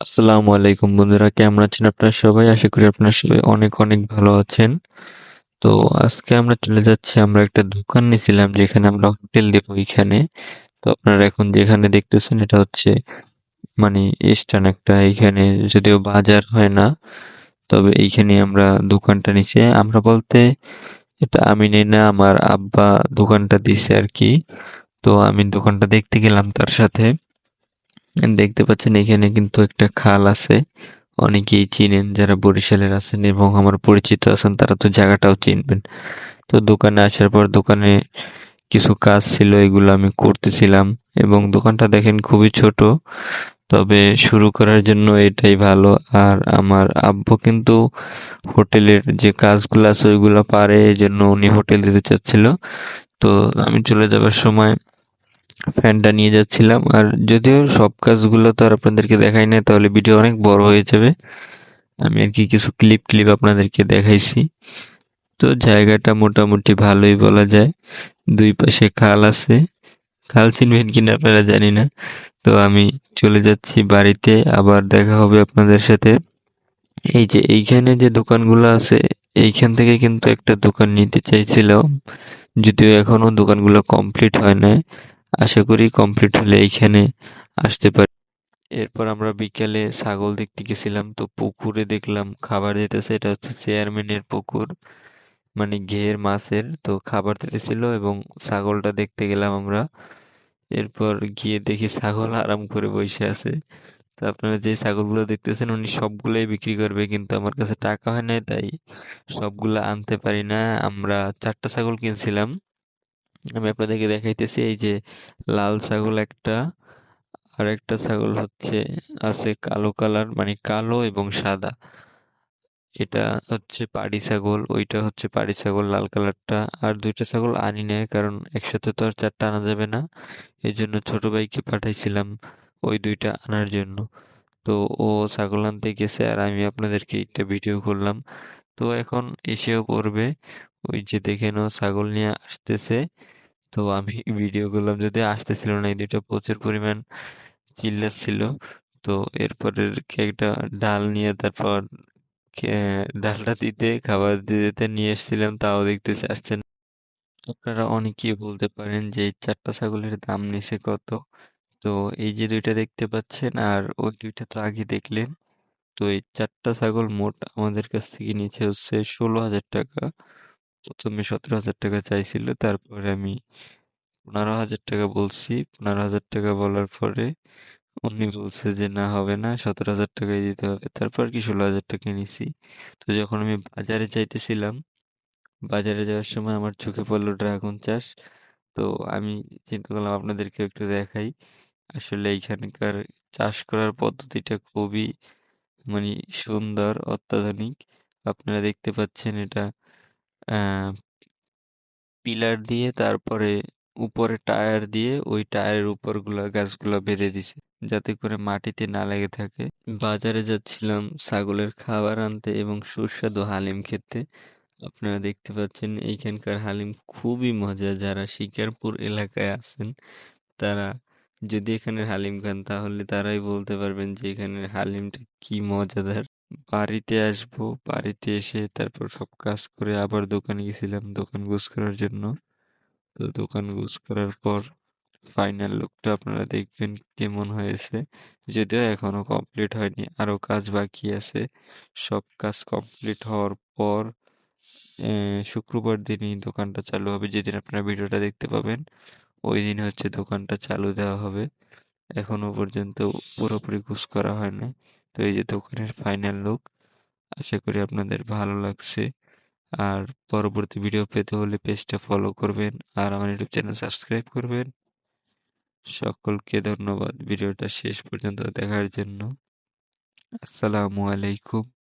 আসসালামু আলাইকুম বন্ধুরা, কেমন আছেন আপনারা সবাই? আশা করি আপনারা সবাই অনেক অনেক ভালো আছেন। তো আজকে আমরা চলে যাচ্ছি, আমরা একটা দোকান নিয়েছিলাম যেখানে আমরা হোটেল দেবো এখানে তো আপনারা এখন যেখানে দেখতেছেন এটা হচ্ছে মানে স্টান একটা এইখানে, যদিও বাজার হয় না, তবে এইখানে আমরা দোকানটা নিচে আমরা বলতে এটা আমি নেই না, আমার আব্বা দোকানটা দিছে আর কি। তো আমি দোকানটা দেখতে গেলাম তার সাথে। দেখতে পাচ্ছেন, এখানে কিন্তু একটা খাল আছে। অনেকেই চিনেন যারা বরিশালের আছেন এবং আমার পরিচিত আছেন, তারা তো জায়গাটাও চিনবেন। তো দোকানে আসার পর দোকানে কিছু কাজ ছিল, এগুলো আমি করতেছিলাম এবং দোকানটা দেখেন খুবই ছোট। তবে শুরু করার জন্য এটাই ভালো। আর আমার আব্বু কিন্তু হোটেলের যে কাজগুলো আছে, ওইগুলো পারে এই জন্য উনি হোটেল দিতে চাচ্ছিল। তো আমি চলে যাবার সময় ফ্যানটা নিয়ে যাচ্ছিলাম। আর যদিও সব কাজগুলো তো আর আপনাদেরকে দেখাই নাই, তাহলে ভিডিও অনেক বড় হয়ে যাবে। আমি আর কি কিছু ক্লিপ ক্লিপ আপনাদেরকে দেখাইছি। তো জায়গাটা মোটামুটি ভালোই বলা যায়। দুই পাশে খাল আছে। খাল চিনবেন কিনা আপনারা জানি না। তো আমি চলে যাচ্ছি বাড়িতে, আবার দেখা হবে আপনাদের সাথে। এই যে এইখানে যে দোকানগুলো আছে, এইখান থেকে কিন্তু একটা দোকান নিতে চাইছিলাম। যদিও এখনও দোকানগুলো কমপ্লিট হয় নাই। আশা করি কমপ্লিট হলে এইখানে আসতে পারি। এরপর আমরা বিকেলে ছাগল দেখতে গেছিলাম, তো পুকুরে দেখলাম খাবার দিতেছে এটা হচ্ছে চেয়ারম্যানের পুকুর মানে ঘের মাছের, তো খাবার দিতেছিল এবং ছাগলটা দেখতে গেলাম আমরা। এরপর গিয়ে দেখি ছাগল আরাম করে বসে আছে। তো আপনারা যে ছাগলগুলো দেখতেছেন, উনি সবগুলোই বিক্রি করবে, কিন্তু আমার কাছে টাকা হয় নাই, তাই সবগুলো আনতে পারি না। আমরা চারটা ছাগল কিনছিলাম আমি আপনাদেরকে দেখাইতেছি এই যে লাল ছাগল একটা আর একটা ছাগল হচ্ছে, আছে কালো কালার মানে কালো এবং সাদা। এটা হচ্ছে পাড়ি ছাগল, ওইটা হচ্ছে পাড়ি ছাগল লাল কালারটা। আর দুইটা ছাগল আনি নাই, কারণ একসাথে তো আর চারটা আনা যাবে না। এই জন্য ছোট ভাইকে পাঠাইছিলাম ওই দুইটা আনার জন্য। তো ও ছাগল আনতে গেছে আর আমি আপনাদেরকে একটা ভিডিও করলাম। তো এখন এসেও পড়বে। ওই যে দেখেন ও ছাগল নিয়ে আসতেছে। তো আমি ভিডিও করলাম যদি আসতেছিল না, এই দুইটা প্রচুর পরিমাণ চিল্লাচ্ছিল তো এরপরে একটা ডাল নিয়ে তারপর ডালটা দিতে, খাবার দিতে নিয়ে এসেছিলাম, তাও দেখতেছে আসছে না। আপনারা অনেকেই বলতে পারেন যে এই চারটা ছাগলের দাম নিছে কত। তো এই যে দুইটা দেখতে পাচ্ছেন, আর ওই দুইটা তো আগে দেখলেন। তো এই চারটা ছাগল মোট আমাদের কাছ থেকে নিচে হচ্ছে ষোলো হাজার টাকা। প্রথমে সতেরো হাজার টাকা চাইছিল, তারপরে আমি পনেরো হাজার টাকা বলছি। পনেরো হাজার টাকা বলার পরে উনি বলছে যে, না, হবে না, সতেরো হাজার টাকাই দিতে হবে। তারপর কি ষোলো হাজার টাকা নিছি। তো যখন আমি বাজারে যাইতেছিলাম, বাজারে যাওয়ার সময় আমার চোখে পড়ল ড্রাগন চাষ। তো আমি চিন্তা করলাম, আপনাদেরকে একটু দেখাই। আসলে এইখানকার চাষ করার পদ্ধতিটা খুবই মানে সুন্দর, অত্যাধুনিক। আপনারা দেখতে পাচ্ছেন এটা আহ পিলার দিয়ে তারপরে উপরে টায়ার দিয়ে ওই টায়ারের উপরগুলা গাছগুলা বেঁধে দিছে। যাতে করে মাটিতে না লেগে থাকে। বাজারে যাচ্ছিলাম ছাগলের খাবার আনতে এবং সুস্বাদু হালিম খেতে। আপনারা দেখতে পাচ্ছেন এইখানকার হালিম খুবই মজা যারা শিকারপুর এলাকায় আছেন, তারা যদি এখানে হালিম খান, তাহলে তারাই বলতে পারবেন যে এখানের হালিমটা কি মজাদার। বাড়িতে আসব, বাড়িতে এসে তারপর সব কাজ করে আবার দোকানে গেছিলাম, দোকান গোছ করার জন্য। তো দোকান গোছ করার পর ফাইনাল লুকটা আপনারা দেখবেন কেমন হয়েছে। যদিও এখনও কমপ্লিট হয়নি, আরও কাজ বাকি আছে। সব কাজ কমপ্লিট হওয়ার পর শুক্রবার দিনই দোকানটা চালু হবে। যেদিন আপনারা ভিডিওটা দেখতে পাবেন, ওই দিন হচ্ছে দোকানটা চালু দেওয়া হবে। এখনও পর্যন্ত পুরোপুরি গুছ করা হয় তো এই যে দোকানের ফাইনাল লুক আশা করি আপনাদের ভালো লাগছে। আর পরবর্তী ভিডিও পেতে হলে পেজটা ফলো করবেন আর আমার ইউটিউব চ্যানেল সাবস্ক্রাইব করবেন। সকলকে ধন্যবাদ। ভিডিওটা শেষ পর্যন্ত দেখার জন্য। আসসালামু আলাইকুম।